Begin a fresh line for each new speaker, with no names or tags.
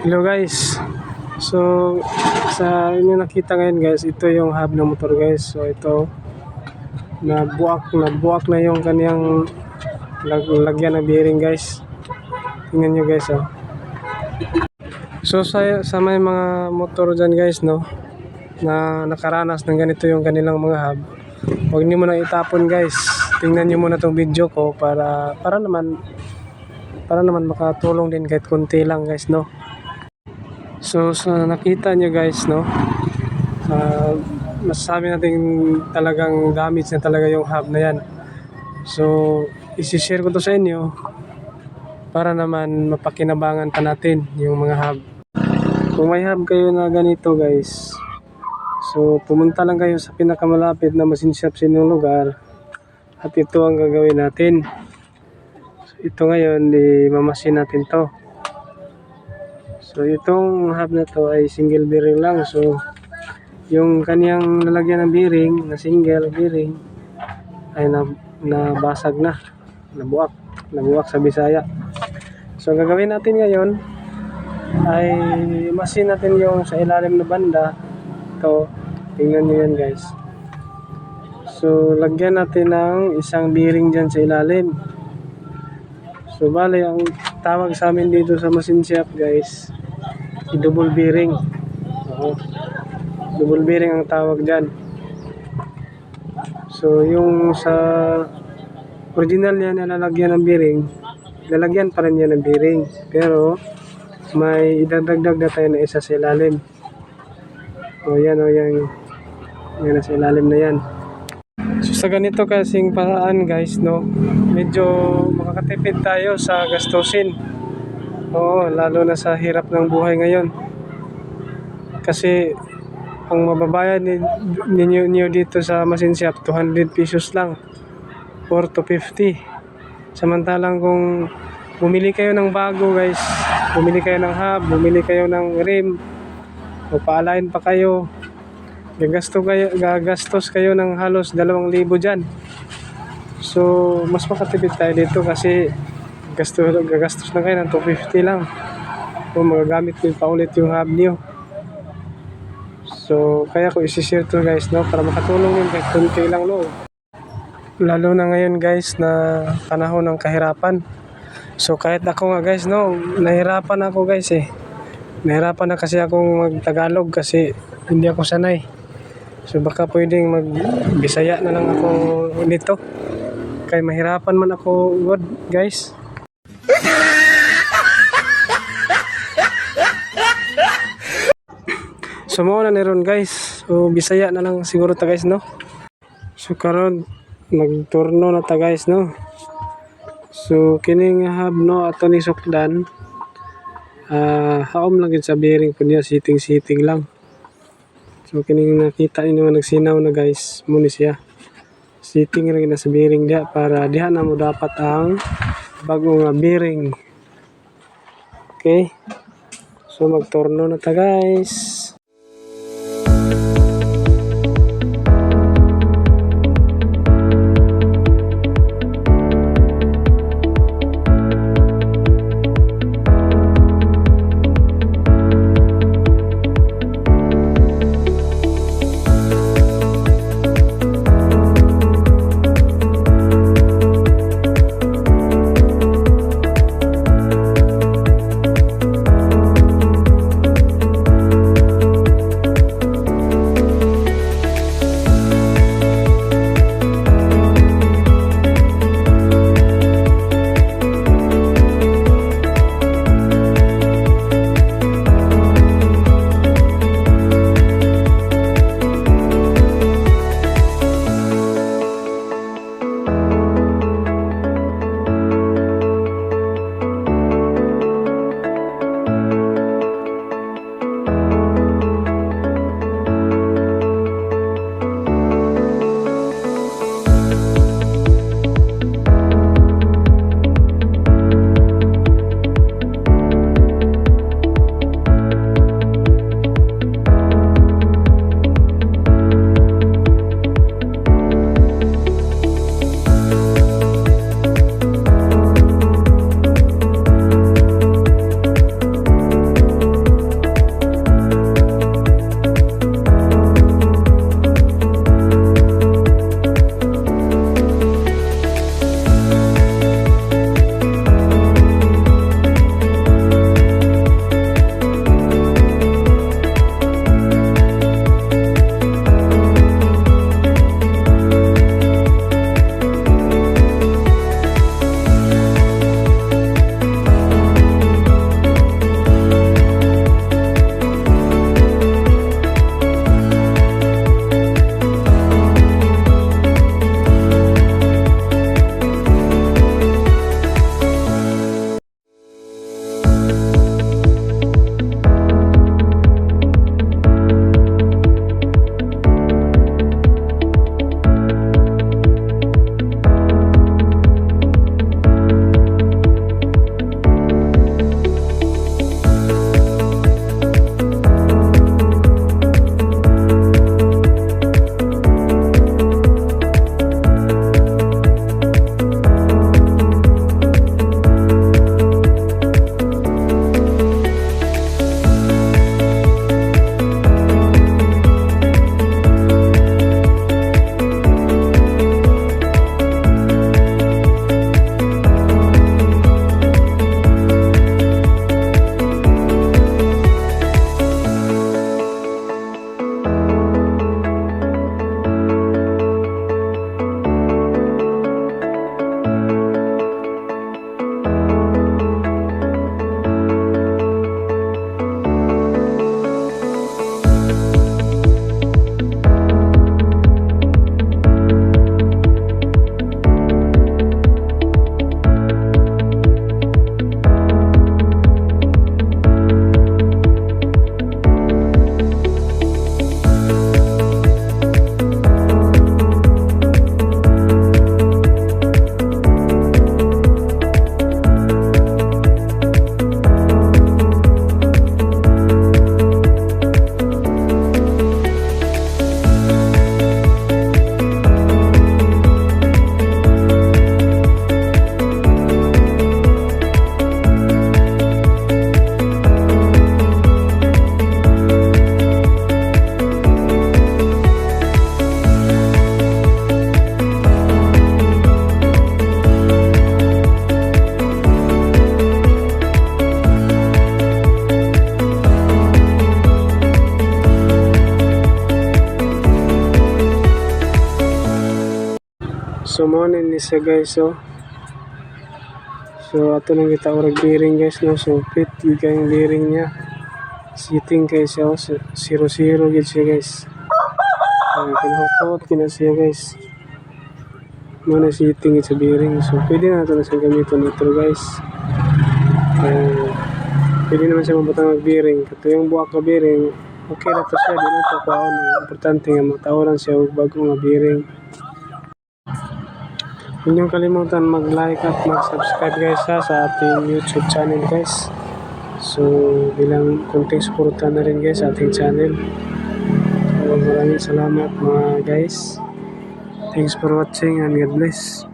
Hello guys. So sa inyo nakita ngayon guys, ito yung hub ng motor guys. So ito nabuak nabuak na yung kaniyang lag, lagyan ng bearing guys. Tingnan nyo guys oh. So sa, sa may mga motor dyan guys no na nakaranas ng ganito yung kanilang mga hub. Huwag niyo muna itapon guys. Tingnan niyo muna tong video ko para para naman para naman makatulong din kahit konti lang guys no. So sa nakita nyo guys no, uh, masasabi natin talagang damage na talaga yung hub na yan. So isi-share ko to sa inyo para naman mapakinabangan pa natin yung mga hub. Kung may hub kayo na ganito guys, so pumunta lang kayo sa pinakamalapit na machine shop sa inyong lugar at ito ang gagawin natin. Ito ngayon, mamasin natin to. So itong hub na to ay single bearing lang. So yung kaniyang lalagyan ng bearing na single bearing ay na, nabasag na. Nabuak. Nabuak sa Bisaya. So ang gagawin natin ngayon ay masin natin yung sa ilalim na banda. Ito. Tingnan nyo yan guys. So lagyan natin ng isang bearing dyan sa ilalim. So bale ang tawag sa amin dito sa machine guys double bearing. Oo. double bearing ang tawag dyan. So yung sa original niya nalalagyan ng bearing lalagyan pa rin niya ng bearing. Pero may idadagdag na tayo na isa sa ilalim. O yan o yan. Yan sa ilalim na yan So sa ganito kasing paraan guys no, medyo makakatipid tayo sa gastusin. Oo, lalo na sa hirap ng buhay ngayon. Kasi ang mababayad ni, ninyo, ninyo dito sa machine shop 200 pesos lang or 250. Samantalang kung bumili kayo ng bago guys, bumili kayo ng hub, bumili kayo ng rim, o paalain pa kayo, gagasto kayo, gagastos kayo ng halos 2,000 dyan. So, mas makatipid tayo dito kasi gasto, gagastos na kayo ng 250 lang. Kung magagamit nyo pa ulit yung hub nyo. So, kaya ko isi-share to guys, no? Para makatulong yun kahit kunti lang loob. Lalo na ngayon guys na panahon ng kahirapan. So, kahit ako nga guys, no? Nahirapan ako guys eh. Nahirapan na kasi akong mag-Tagalog kasi hindi ako sanay. So baka pwedeng mag-Bisaya na lang ako nito. Kaya mahirapan man ako, God, guys. So mo na ni ron guys. So Bisaya na lang siguro ta guys no. So karon nagturno na ta guys no. So kining hub no ato ni sukdan. Ah, haom lang sa bearing ko niya siting-siting lang. So kining nakita ninyo nga nagsinaw na guys, mo ni siya. Sitting rin na sa bearing dia para diha na mo dapat ang bagong nga bearing. Okay? So magtorno na ta guys. So mo ni siya guys so. So ato nang kita orag bearing guys no. So fit kay yung bearing niya. Sitting kay siya oh. So, zero zero gyud siya guys. Uh, kinahukot kina siya guys. Mo na sitting sa bearing. So pwede na ito na siya gamiton ito guys. Uh, pwede naman siya mabutang mag bearing. Kato yung buwak ka bearing. Okay na to siya. Di na ito kaon. Ang Importante nga matawaran siya og bagong nga bearing. Huwag niyong kalimutan mag-like at mag-subscribe guys ha, sa ating YouTube channel guys. So, bilang konting suporta na rin guys sa ating channel. So, maraming salamat mga guys. Thanks for watching and God bless.